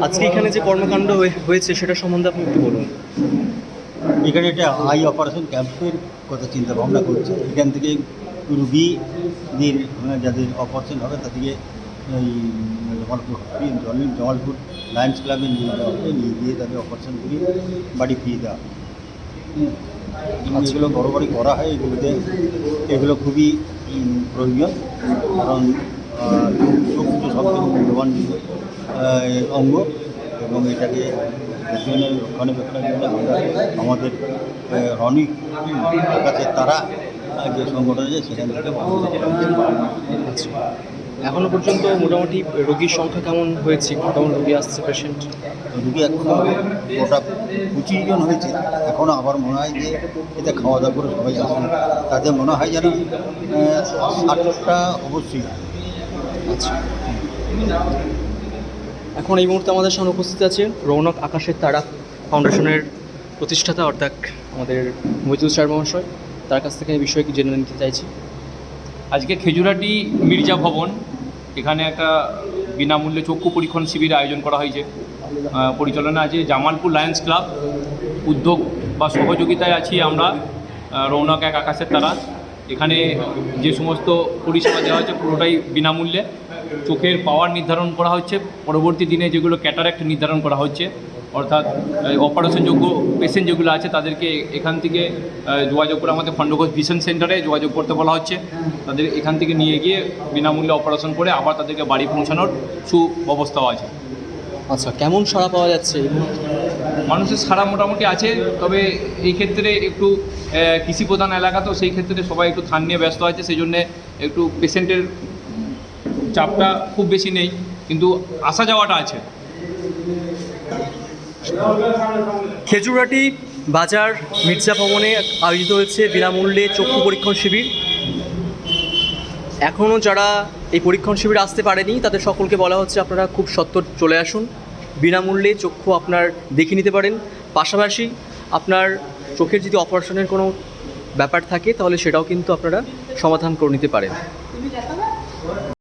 আজকে এখানে যে কর্মকাণ্ড হয়ে- হয়েছে সেটা সম্বন্ধে আপনি একটু বলুন। এখানে একটা আই অপারেশন ক্যাম্পের কথা চিন্তা ভাবনা করছে। এখান থেকে রুগীদের মানে যাদের অপারেশন হবে তাদেরকে ওই জমালপুর জল জমালপুর লায়ন্স ক্লাবে নিয়ে যাওয়া হবে। নিয়ে গিয়ে তাদের অপারেশন করে বাড়ি ফিরিয়ে দেওয়া হবে। এগুলো বড় বড় করা হয় এগুলোতে। এগুলো খুবই প্রয়োজন। কারণ আহ, চোখ তো মূল্যবান অঙ্গ এবং এটাকে রক্ষণাবেক্ষণের জন্য আমরা আমাদের রনিক আকাশের তারা যে সংগঠন আছে সেখান থেকে। আচ্ছা এখনও পর্যন্ত মোটামুটি রোগীর সংখ্যা কেমন হয়েছে কেমন রোগী আসছে পেশেন্ট রুগী এখন ওটা পঁচিশ জন হয়েছে এখনও আবার মনে হয় যে এতে খাওয়া দাওয়া করে সবাই আসবে তাতে মনে হয় যেন ষাটটা অবশ্যই। আচ্ছা। এখন এই মুহূর্তে আমাদের সামনে উপস্থিত আছে রৌনক আকাশের তারা ফাউন্ডেশনের প্রতিষ্ঠাতা, অর্থাৎ আমাদের মহিতুল স্যার মহাশয়। তার কাছ থেকে এই বিষয়ে জেনে নিতে চাইছি। আজকে খেজুরাটি মির্জা ভবন, এখানে একটা বিনামূল্যে চক্ষু পরীক্ষণ শিবির আয়োজন করা হয়েছে। পরিচালনা আছে জামালপুর লায়ন্স ক্লাব। উদ্যোগ বা সহযোগিতায় আছি আমরা রৌনক এক আকাশের তারা। এখানে যে সমস্ত পরিষেবা দেওয়া হচ্ছে পুরোটাই বিনামূল্যে। চোখের পাওয়ার নির্ধারণ করা হচ্ছে। পরবর্তী দিনে যেগুলো ক্যাটারাক্ট নির্ধারণ করা হচ্ছে, অর্থাৎ অপারেশনযোগ্য পেশেন্ট যেগুলো আছে তাদেরকে এখান থেকে যোগাযোগ করে আমাদের খণ্ডঘোষ ভিশন সেন্টারে যোগাযোগ করতে বলা হচ্ছে। তাদের এখান থেকে নিয়ে গিয়ে বিনামূল্যে অপারেশন করে আবার তাদেরকে বাড়ি পৌঁছানোর সুব্যবস্থাও আছে। আচ্ছা কেমন সাড়া পাওয়া যাচ্ছে? মানুষের সারা মোটামুটি আছে তবে এই ক্ষেত্রে একটু আহ, কৃষিপ্রধান এলাকা তো সেই ক্ষেত্রে সবাই একটু ধান নিয়ে ব্যস্ত আছে সেই জন্যে একটু পেশেন্টের চাপটা খুব বেশি নেই কিন্তু আসা যাওয়াটা আছে। খেজুরাটি বাজার মির্জা ভবনে আয়োজিত হয়েছে বিনামূল্যে চক্ষু পরীক্ষণ শিবির। এখনও যারা এই পরীক্ষণ শিবিরে আসতে পারেনি তাদের সকলকে বলা হচ্ছে আপনারা খুব সত্তর চলে আসুন। বিনামূল্যে চক্ষু আপনার দেখে নিতে পারেন। পাশাপাশি আপনার চোখের যদি অপারেশনের কোনো ব্যাপার থাকে, তাহলে সেটাও কিন্তু আপনারা সমাধান করে নিতে পারেন।